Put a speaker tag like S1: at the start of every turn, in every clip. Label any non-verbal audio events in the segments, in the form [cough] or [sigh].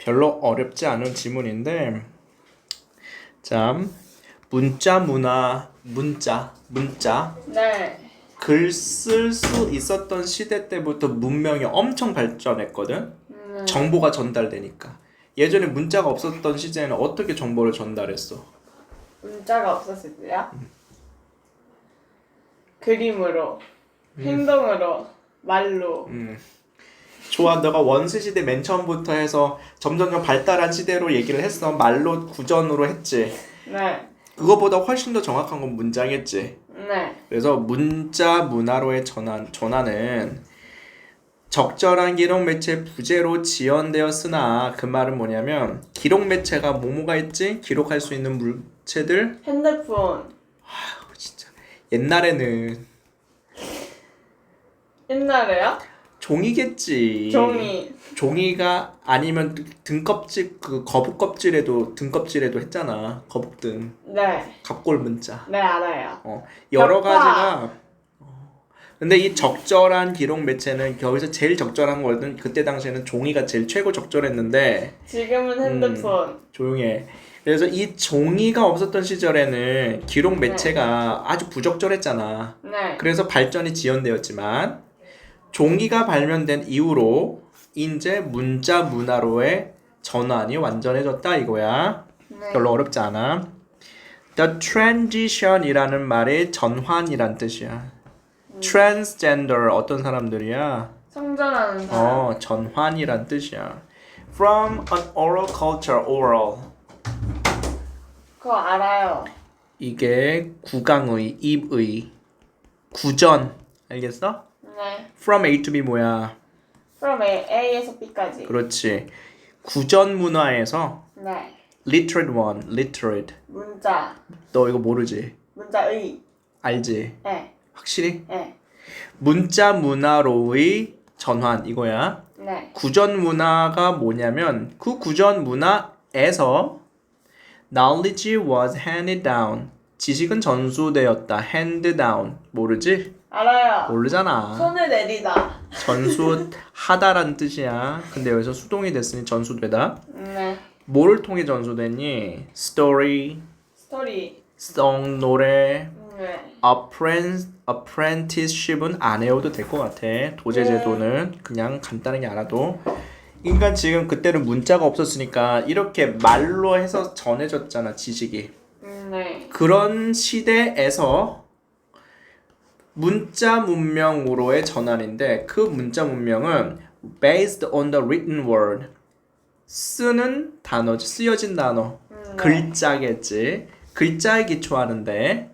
S1: 별로 어렵지 않은 지문인데 자 문자 문화 문자 문자
S2: 네.
S1: 글 쓸 수 있었던 시대 때부터 문명이 엄청 발전했거든.
S2: 음,
S1: 정보가 전달되니까. 예전에 문자가 없었던 시대에는 어떻게 정보를 전달했어?
S2: 문자가 없었을 때요? 그림으로, 행동으로, 말로.
S1: 음. 좋아, 너가 원시 시대 맨 처음부터 해서 점점점 발달한 시대로 얘기를 했어. 말로 구전으로 했지.
S2: 네.
S1: 그거보다 훨씬 더 정확한 건 문자겠지.
S2: 네.
S1: 그래서 문자 문화로의 전환 전환은 적절한 기록 매체 부재로 지연되었으나 그 말은 뭐냐면 기록 매체가 뭐뭐가 있지? 기록할 수 있는 물체들
S2: 핸드폰.
S1: 진짜 옛날에는
S2: 옛날에요?
S1: 종이겠지.
S2: 종이.
S1: 종이가 아니면 등껍질 그 거북 껍질에도 등껍질에도 했잖아. 거북등
S2: 네.
S1: 갑골 문자.
S2: 네, 알아요.
S1: 어, 여러
S2: 벽화.
S1: 가지가 어, 근데 이 적절한 기록 매체는 거기서 제일 적절한 거든 그때 당시에는 종이가 제일 최고 적절했는데
S2: 지금은 핸드폰.
S1: 조용해 그래서 이 종이가 없었던 시절에는 기록 매체가 아주 부적절했잖아
S2: 네.
S1: 그래서 발전이 지연되었지만 종이가 발명된 이후로 이제 문자 문화로의 전환이 완전해졌다 이거야
S2: 네.
S1: 별로 어렵지 않아. The transition이라는 말의 전환이란 뜻이야. transgender 어떤 사람들이야?
S2: 성장하는 사람.
S1: 어, 전환이란 뜻이야. From an oral culture, oral.
S2: 그거 알아요.
S1: 이게 구강의, 입의, 구전. 알겠어?
S2: 네.
S1: From A to B 뭐야?
S2: from A, A에서 B까지.
S1: 그렇지. 구전 문화에서
S2: 네.
S1: literate one, literate.
S2: 문자.
S1: 너 이거 모르지?
S2: 문자의.
S1: 알지?
S2: 네.
S1: 확실히?
S2: 네.
S1: 문자 문화로의 전환 이거야.
S2: 네.
S1: 구전 문화가 뭐냐면 그 구전 문화에서 knowledge was handed down. 지식은 전수되었다. hand down. 모르지?
S2: 알아요.
S1: 모르잖아.
S2: 손을 내리다.
S1: 전수하다란 뜻이야. 근데 여기서 수동이 됐으니 전수되다.
S2: 네.
S1: 뭐를 통해 전수됐니? story,
S2: 스토리.
S1: song, 노래,
S2: 네.
S1: apprentice, apprenticeship은 안 해도 될 것 같아. 도제 제도는 그냥 간단하게 알아도. 그러니까 지금 그때는 문자가 없었으니까 이렇게 말로 해서 전해졌잖아 지식이.
S2: 음, 네.
S1: 그런 시대에서 문자 문명으로의 전환인데 그 문자 문명은 based on the written word. 쓰는 단어지 쓰여진 단어.
S2: 음, 네.
S1: 글자겠지. 글자에 기초하는데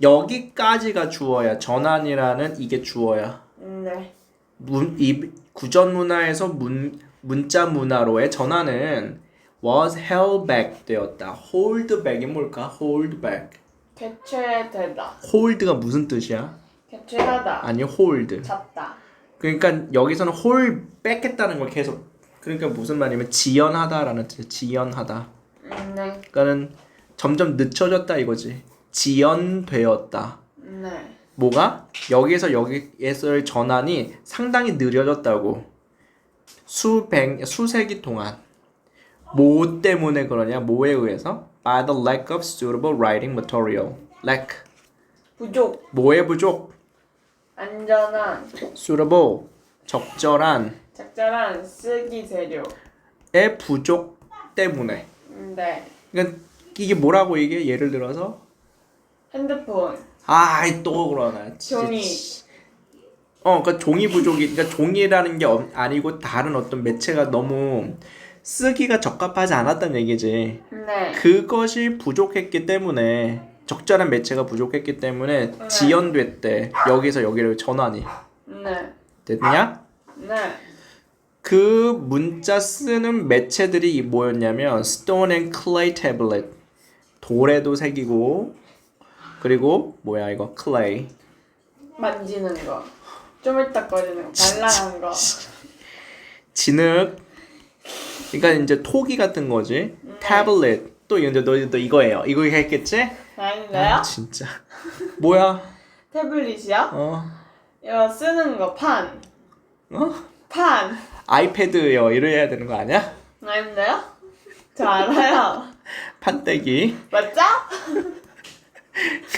S1: 여기까지가 주어야 전환이라는 이게 주어야.
S2: 음, 네.
S1: 문, 이 구전 문화에서 문, 문자 문화로의 전환은 was held back 되었다. hold back이 뭘까? hold back
S2: 개최되다.
S1: hold가 무슨 뜻이야?
S2: 개최하다.
S1: 아니 hold.
S2: 잡다.
S1: 그러니까 여기서는 hold back했다는 걸 계속 그러니까 무슨 말이냐면 지연하다라는 뜻 지연하다.
S2: 음, 네.
S1: 그러니까는 점점 늦춰졌다 이거지. 지연되었다.
S2: 음, 네.
S1: 뭐가? 여기에서 여기에서의 전환이 상당히 느려졌다고. 수백 수세기 동안. 뭐 때문에 그러냐? 뭐에 의해서 by the lack of suitable writing material lack
S2: 부족.
S1: 뭐의 부족
S2: 안전한.
S1: suitable 적절한
S2: 적절한 쓰기 재료.
S1: 의 부족 때문에
S2: 음, 네.
S1: 그러니까 이게 뭐라고 이게 예를 들어서
S2: 핸드폰.
S1: 아이 또 그러나 진짜.
S2: 종이.
S1: 어, 그러니까 종이 부족이, 그러니까 종이라는 게 없- 아니고 다른 어떤 매체가 너무 쓰기가 적합하지 않았다는 얘기지.
S2: 네.
S1: 그것이 부족했기 때문에 적절한 매체가 부족했기 때문에
S2: 네.
S1: 지연됐대. 여기서 여기를 전환이
S2: 네.
S1: 됐냐?
S2: 네.
S1: 그 문자 쓰는 매체들이 뭐였냐면 stone and clay tablet 돌에도 새기고 그리고 뭐야 이거 clay
S2: 만지는 거. 쪼물딱거리는 거. 발랄한 거.
S1: 진흙 그러니까 이제 토기 같은 거지 타블렛 또 이제 너, 너 이거예요 이거 했겠지?
S2: 아닌가요?
S1: 아, 진짜 뭐야
S2: 태블릿이요?
S1: 어
S2: 이거 쓰는 거 판.
S1: 어?
S2: 판.
S1: 아이패드요 이래야 되는 거 아니야?
S2: 아닌데요? 저 알아요.
S1: 판때기.
S2: 맞죠?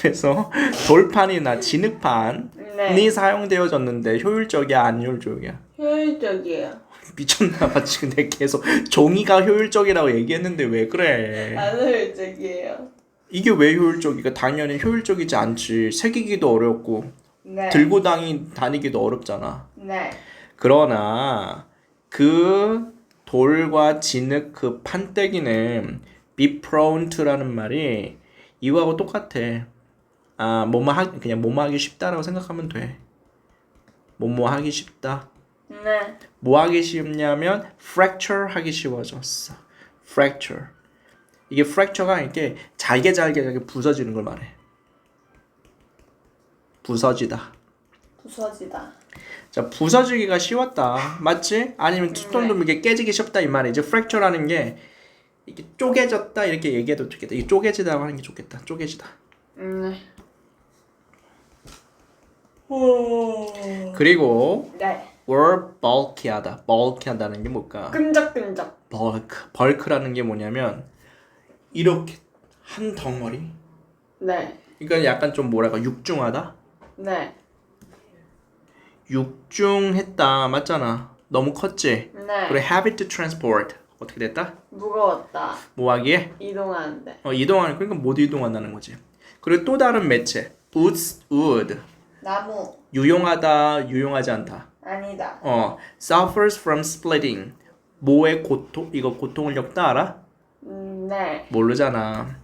S1: 그래서 돌판이나 진흙판이
S2: 네.
S1: 사용되어졌는데 효율적이야 안 효율적이야?
S2: 효율적이에요.
S1: 미쳤나봐 지금 내가 계속 종이가 효율적이라고 얘기했는데 왜 그래?
S2: 안 효율적이에요.
S1: 이게 왜 효율적이가? 당연히 효율적이지 않지. 새기기도 어렵고
S2: 네.
S1: 들고 다니, 다니기도 어렵잖아.
S2: 네.
S1: 그러나 그 돌과 진흙 그 판때기는 be prone to라는 말이 이거하고 똑같아. 아, 뭐뭐 하기 그냥 뭐뭐 하기 쉽다라고 생각하면 돼. 뭐뭐 하기 쉽다.
S2: 네.
S1: 뭐 하기 쉽냐면 fracture 하기 쉬워졌어. fracture. 이게 fracture가 이렇게 잘게 잘게 잘게 부서지는 걸 말해. 부서지다.
S2: 부서지다.
S1: 자, 부서지기가 쉬웠다. 맞지? 아니면 스톤도 이게 깨지기 쉽다 이 말이지. fracture라는 게 이게 쪼개졌다 이렇게 얘기해도 좋겠다. 이 쪼개지다고 하는 게 좋겠다. 쪼개지다.
S2: 음, 네. 오.
S1: 그리고
S2: 네.
S1: Were bulky하다. bulky하다는 게 뭘까?
S2: 끈적끈적.
S1: bulk. bulk라는 게 뭐냐면 이렇게 한 덩어리.
S2: 네.
S1: 그러니까 약간 좀 뭐랄까 육중하다.
S2: 네.
S1: 육중했다 맞잖아. 너무 컸지.
S2: 네.
S1: 그리고 heavy to transport 어떻게 됐다?
S2: 무거웠다.
S1: 뭐 하기에?
S2: 이동하는데.
S1: 어, 이동하는 그러니까 못 이동한다는 거지. 그리고 또 다른 매체 wood wood
S2: 나무.
S1: 유용하다 유용하지 않다.
S2: 아니다.
S1: 어 suffers from splitting 뭐의 고통 이거 고통을 겪다 알아?
S2: 음, 네.
S1: 모르잖아.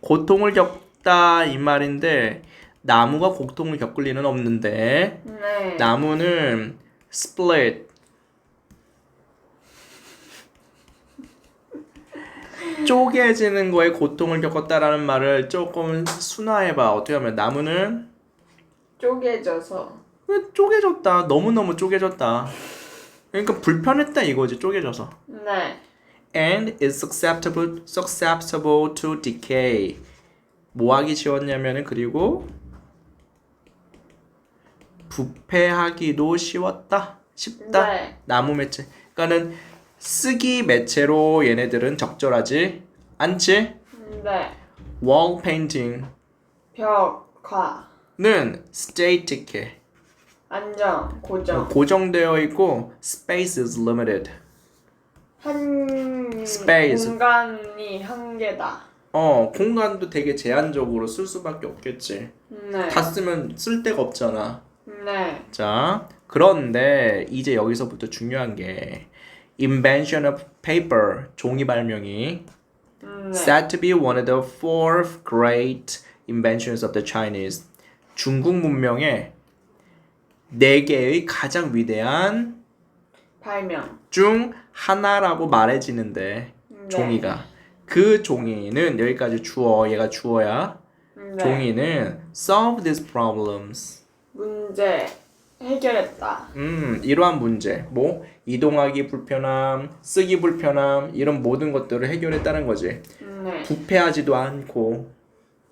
S1: 고통을 겪다 이 말인데 나무가 고통을 겪을 리는 없는데
S2: 네.
S1: 나무는 split [laughs] 쪼개지는 거에 고통을 겪었다라는 말을 조금 순화해봐. 어떻게 하면 나무는
S2: 쪼개져서.
S1: 왜 쪼개졌다. 너무너무 쪼개졌다. 그러니까 불편했다 이거지 쪼개져서.
S2: 네.
S1: And is susceptible, susceptible to decay. 뭐 하기 쉬웠냐면은 그리고 부패하기도 쉬웠다. 쉽다.
S2: 네.
S1: 나무 매체. 그러니까는 쓰기 매체로 얘네들은 적절하지 않지.
S2: 네.
S1: wall painting는
S2: 벽화.
S1: static해.
S2: 안정. 고정.
S1: 고정되어 있고 space is limited.
S2: 한
S1: Space.
S2: 공간이 한 개다.
S1: 어, 공간도 되게 제한적으로 쓸 수밖에 없겠지.
S2: 네.
S1: 다 쓰면 쓸 데가 없잖아.
S2: 네.
S1: 자, 그런데 이제 여기서부터 중요한 게 invention of paper 종이 발명이
S2: 음, 네.
S1: said to be one of the four great inventions of the Chinese. 중국 문명의 네 개의 가장 위대한
S2: 발명.
S1: 중 하나라고 말해지는데
S2: 네.
S1: 종이가 그 종이는 여기까지 주어 얘가 주어야
S2: 네.
S1: 종이는 solve these problems
S2: 문제 해결했다.
S1: 음 이러한 문제 뭐 이동하기 불편함 쓰기 불편함 이런 모든 것들을 해결했다는 거지
S2: 네.
S1: 부패하지도 않고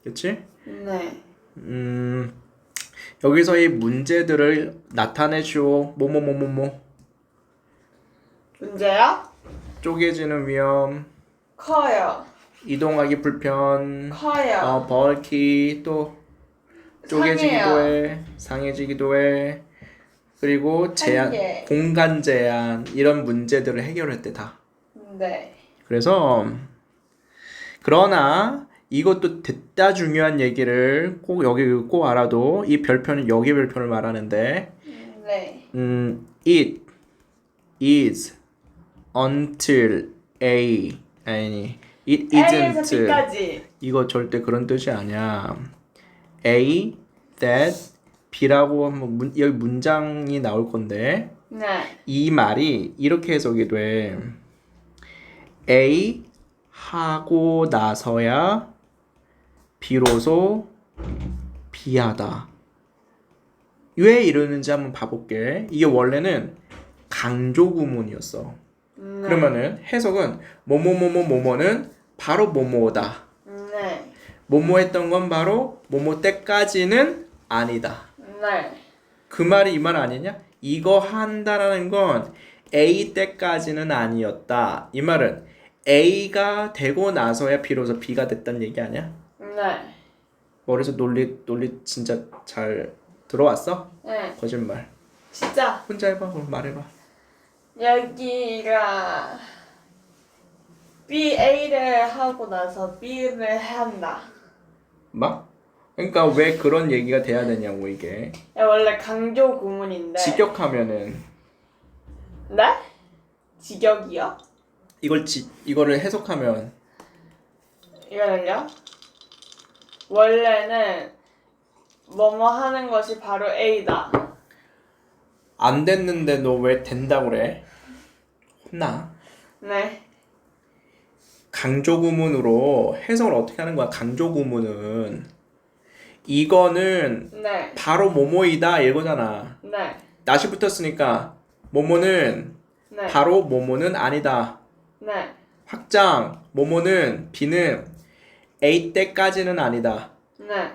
S1: 그렇지
S2: 네.
S1: 음 여기서 이 문제들을 나타내줘 뭐뭐뭐뭐뭐
S2: 문제요?
S1: 쪼개지는 위험
S2: 커요.
S1: 이동하기 불편
S2: 커요.
S1: 어 벌키 또 쪼개지기도.
S2: 해
S1: 상해지기도 해 그리고 제한
S2: 한계.
S1: 공간 제한 이런 문제들을 해결했대 다
S2: 네.
S1: 그래서 그러나 이것도 됐다 중요한 얘기를 꼭 여기 꼭 알아도 이 별표는 여기 별표를 말하는데
S2: 네.
S1: 음 it is until a 아니 it isn't
S2: B까지.
S1: 이거 절대 그런 뜻이 아니야. A, that, B라고 하면 문, 여기 문장이 나올 건데
S2: 네.
S1: 이 말이 이렇게 해석이 돼. A 하고 나서야 비로소 B하다. 왜 이러는지 한번 봐볼게. 이게 원래는 강조 구문이었어.
S2: 네.
S1: 그러면은 해석은 뭐뭐뭐뭐 뭐뭐는 바로 뭐뭐다.
S2: 네.
S1: 뭐뭐 했던 건 바로 뭐뭐 때까지는 아니다.
S2: 네.
S1: 그 말이 이 말 아니냐? 이거 한다라는 건 A 때까지는 아니었다. 이 말은 A가 되고 나서야 비로소 B가 됐다는 얘기 아니야?
S2: 네.
S1: 머리에서 논리 논리 진짜 잘 들어왔어?
S2: 네.
S1: 거짓말.
S2: 진짜
S1: 혼자 해봐. 그럼 말해봐.
S2: 여기가 B A를 하고 나서 B를 한다.
S1: 막? 그러니까 왜 그런 얘기가 돼야 되냐고 이게.
S2: 야, 원래 강조 구문인데.
S1: 직역하면은
S2: 네? 직역이요?
S1: 이걸 지, 이거를 해석하면
S2: 이거는요? 원래는 뭐뭐 하는 것이 바로 A다.
S1: 안 됐는데 너 왜 된다고 그래? 혼나.
S2: 네.
S1: 강조 구문으로 해석을 어떻게 하는 거야? 강조 구문은 이거는
S2: 네.
S1: 바로 모모이다 이거잖아.
S2: 네.
S1: 낫이 붙었으니까 모모는
S2: 네.
S1: 바로 모모는 아니다.
S2: 네.
S1: 확장 모모는 B는 A 때까지는 아니다.
S2: 네.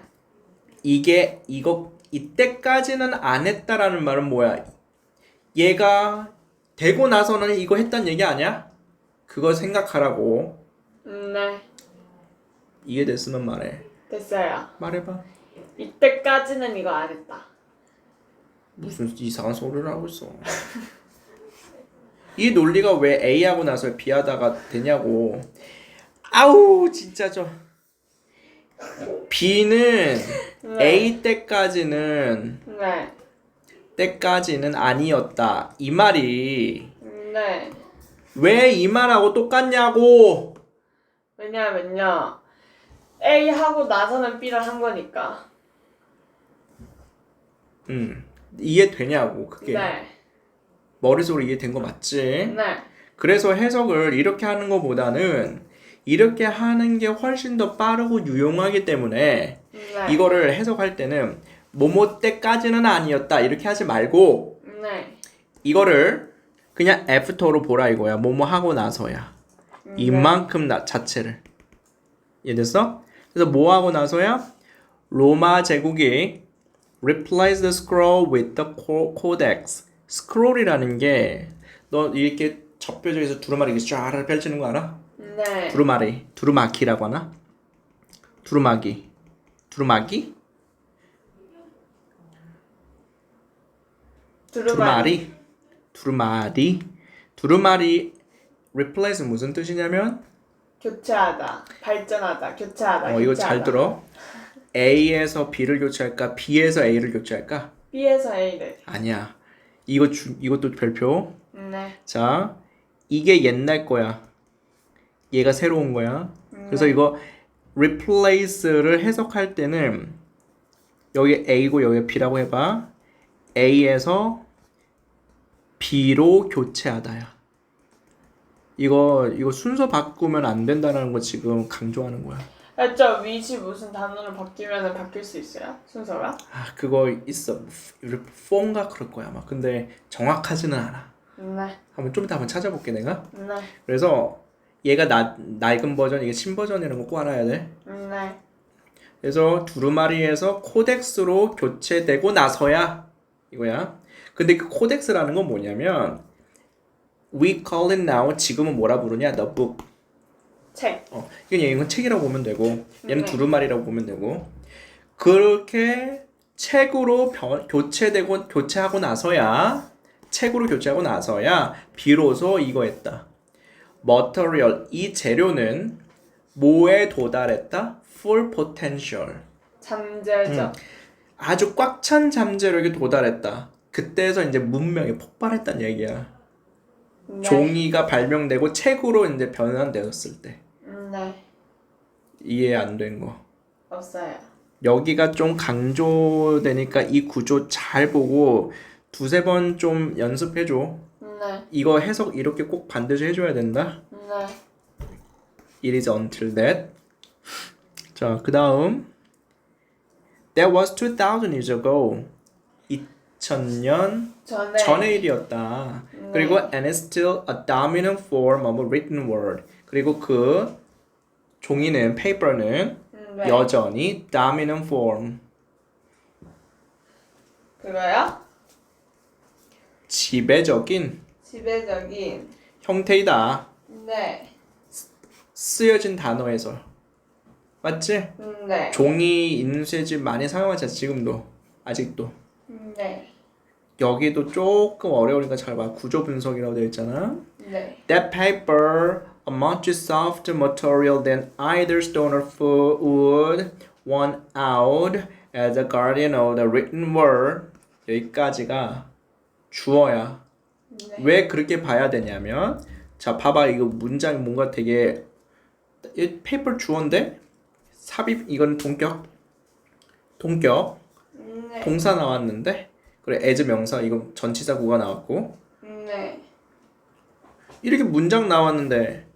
S1: 이게 이거 이때까지는 안 했다라는 말은 뭐야? 얘가 되고 나서는 이거 했단 얘기 아니야? 그거 생각하라고.
S2: 네.
S1: 이해됐으면 말해.
S2: 됐어요.
S1: 말해봐.
S2: 이때까지는 이거 안 했다.
S1: 무슨 이상한 소리를 하고 있어. 이 논리가 왜 A 하고 나서 B 하다가 되냐고. 아우 진짜 저 B는
S2: 네.
S1: A 때까지는
S2: 네.
S1: 때까지는 아니었다. 이 말이
S2: 네.
S1: 왜 이 말하고 똑같냐고.
S2: 왜냐면요. A 하고 나서는 B를 한 거니까.
S1: 음 이해되냐고 그게
S2: 네.
S1: 머릿속으로 이해된 거 맞지?
S2: 네.
S1: 그래서 해석을 이렇게 하는 것보다는 이렇게 하는 게 훨씬 더 빠르고 유용하기 때문에
S2: 네.
S1: 이거를 해석할 때는 뭐뭐 때까지는 아니었다 이렇게 하지 말고
S2: 네.
S1: 이거를 그냥 애프터로 보라 이거야 뭐뭐 하고 나서야
S2: 네.
S1: 이만큼 나 자체를 이해됐어? 그래서 뭐 하고 나서야 로마 제국이 replace the scroll with the co- codex scroll이라는 게 너 이렇게 접혀져서 두루마리 이렇게 쫙 펼치는 거 알아?
S2: 네.
S1: 두루마리 두루마키라고 하나? 두루마기 두루마기?
S2: 두루마리.
S1: 두루마리 두루마리 replace 무슨 뜻이냐면
S2: 교체하다. 발전하다. 교체하다.
S1: 어 이거. 잘 들어 A에서 B를 교체할까 B에서 A를 교체할까
S2: B에서 A를.
S1: 아니야 이거 주, 이것도 별표
S2: 네.
S1: 자 이게 옛날 거야 얘가 새로운 거야 그래서
S2: 네.
S1: 이거 replace를 해석할 때는 여기 A고 여기 B라고 해봐 A에서 B로 교체하다야 이거 이거 순서 바꾸면 안 된다는 거 지금 강조하는 거야
S2: 저 위치 무슨 단어로 바뀌면 바뀔 수 있어요? 순서가?
S1: 아 그거 있어 폰가 그럴 거야 아마 근데 정확하지는 않아
S2: 네.
S1: 한번 좀 이따 한번 찾아볼게 내가
S2: 네.
S1: 그래서 얘가 나, 낡은 버전 이게 신버전이라는 거꼭 알아야 돼
S2: 네.
S1: 그래서 두루마리에서 코덱스로 교체되고 나서야 이거야 근데 그 코덱스라는 건 뭐냐면 we call it now 지금은 뭐라 부르냐 the book
S2: 책.
S1: 어, 이건 책이라고 보면 되고 얘는
S2: 네.
S1: 두루마리라고 보면 되고 그렇게 책으로 변, 교체되고 교체하고 나서야 책으로 교체하고 나서야 비로소 이거 했다. Material 이 재료는 뭐에 도달했다? full potential
S2: 잠재적.
S1: 음. 아주 꽉 찬 잠재력에 도달했다. 그때에서 이제 문명이 폭발했단 얘기야.
S2: 네.
S1: 종이가 발명되고 책으로 이제 변환되었을 때
S2: 네.
S1: 이해 안 된 거.
S2: 없어요.
S1: 여기가 좀 강조되니까 이 구조 잘 보고 두세 번 좀 연습해 줘.
S2: 네.
S1: 이거 해석 이렇게 꼭 반드시 해줘야 된다.
S2: 네.
S1: It is until that. 자, 그 다음. That was 2000 years ago. 2000년
S2: 전에.
S1: 전의 일이었다.
S2: 네.
S1: 그리고 and it's still a dominant form of a written word. 그리고 그 종이는 paper는
S2: 음, 네.
S1: 여전히 dominant form
S2: 그거요?
S1: 지배적인
S2: 지배적인.
S1: 형태이다.
S2: 네.
S1: 쓰여진 단어에서 맞지?
S2: 네.
S1: 종이 인쇄집 많이 사용하잖아 지금도 아직도
S2: 네.
S1: 여기도 조금 어려우니까 잘 봐. 구조 분석이라고 되어 있잖아.
S2: 네.
S1: That paper, a much soft material than either stone or wood, won out as a guardian of the written word. 여기까지가 주어야.
S2: 네.
S1: 왜 그렇게 봐야 되냐면, 자, 봐봐. 이거 문장이 뭔가 되게, 이 페이퍼 주어인데, 삽입, 이건 동격. 동격.
S2: 네.
S1: 동사 나왔는데, 그래, as 명사, 이건 전치사 구가 나왔고,
S2: 네.
S1: 이렇게 문장 나왔는데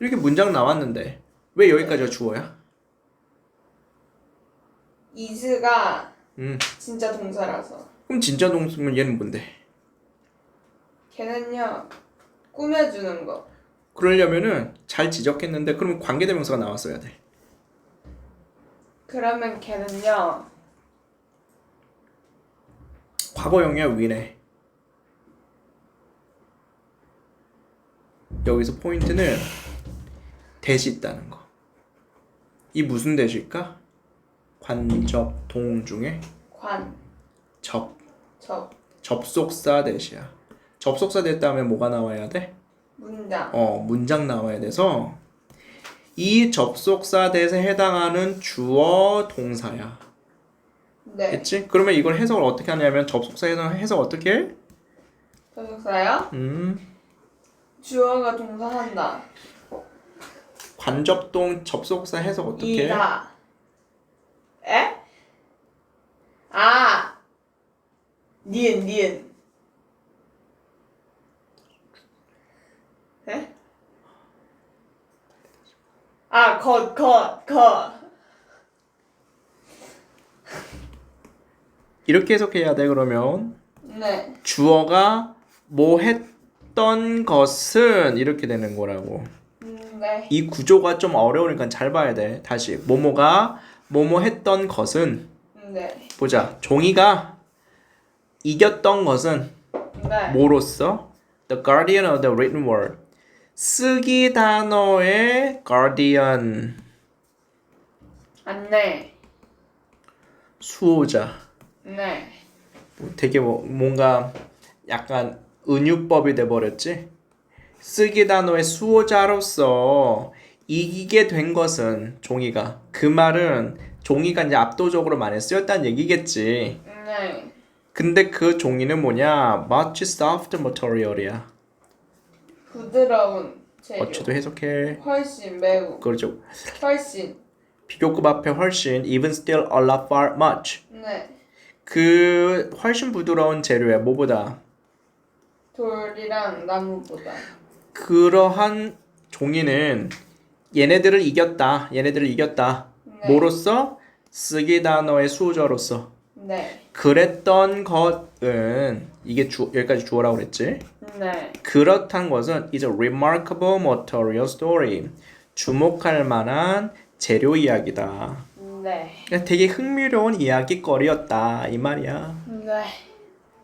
S1: 이렇게 문장 나왔는데 왜 여기까지가 주어야?
S2: 이즈가
S1: 음
S2: 진짜 동사라서.
S1: 그럼 진짜 동사면 얘는 뭔데?
S2: 걔는요. 꾸며주는 거.
S1: 그러려면은 잘 지적했는데 그러면 관계대명사가 나왔어야 돼.
S2: 그러면 걔는요.
S1: 과거형이야 위네. 여기서 포인트는 대시 있다는 거. 이 무슨 대시일까? 관접 동 중에
S2: 관.
S1: 접
S2: 적.
S1: 접속사 대시야. 접속사 됐다면 뭐가 나와야 돼?
S2: 문장.
S1: 어, 문장 나와야 돼서 이 접속사 대에 해당하는 주어 동사야.
S2: 네.
S1: 됐지? 그러면 이걸 해석을 어떻게 하냐면 접속사 해석 해석 어떻게 해?
S2: 접속사요?
S1: 음,
S2: 주어가 동사한다.
S1: 관접동 접속사 해석 어떻게 해?
S2: 이다. 에? 아. 니은 니은. 에? 아, 것, 것, 것.
S1: 이렇게 해석해야 돼 그러면
S2: 네.
S1: 주어가 뭐 했던 것은 이렇게 되는 거라고.
S2: 음, 네.
S1: 이 구조가 좀 어려우니까 잘 봐야 돼. 다시 뭐뭐가 뭐뭐 했던 것은
S2: 네.
S1: 보자. 종이가 이겼던 것은
S2: 네.
S1: 뭐로써? The guardian of the written word. 쓰기 단어의 guardian.
S2: 안내.
S1: 수호자.
S2: 네.
S1: 뭐 되게 뭐, 뭔가 약간 은유법이 돼 버렸지. 쓰기 단어의 수호자로서 이기게 된 것은 종이가 그 말은 종이가 이제 압도적으로 많이 쓰였다는 얘기겠지.
S2: 네.
S1: 근데 그 종이는 뭐냐? much soft material이야.
S2: 부드러운 재료.
S1: 어치도 해석해.
S2: 훨씬 매우.
S1: 그렇죠.
S2: 훨씬.
S1: 비교급 앞에 훨씬 even still a lot far much.
S2: 네.
S1: 그 훨씬 부드러운 재료야. 뭐보다
S2: 돌이랑 나무보다.
S1: 그러한 종이는 얘네들을 이겼다. 얘네들을 이겼다.
S2: 네.
S1: 뭐로써? 쓰기 단어의 수호자로서.
S2: 네.
S1: 그랬던 것은 이게 주, 여기까지 주어라고 그랬지.
S2: 네.
S1: 그렇다는 것은 is a remarkable material story. 주목할 만한 재료 이야기다.
S2: 네.
S1: 되게 흥미로운 이야기거리였다 이 말이야.
S2: 네.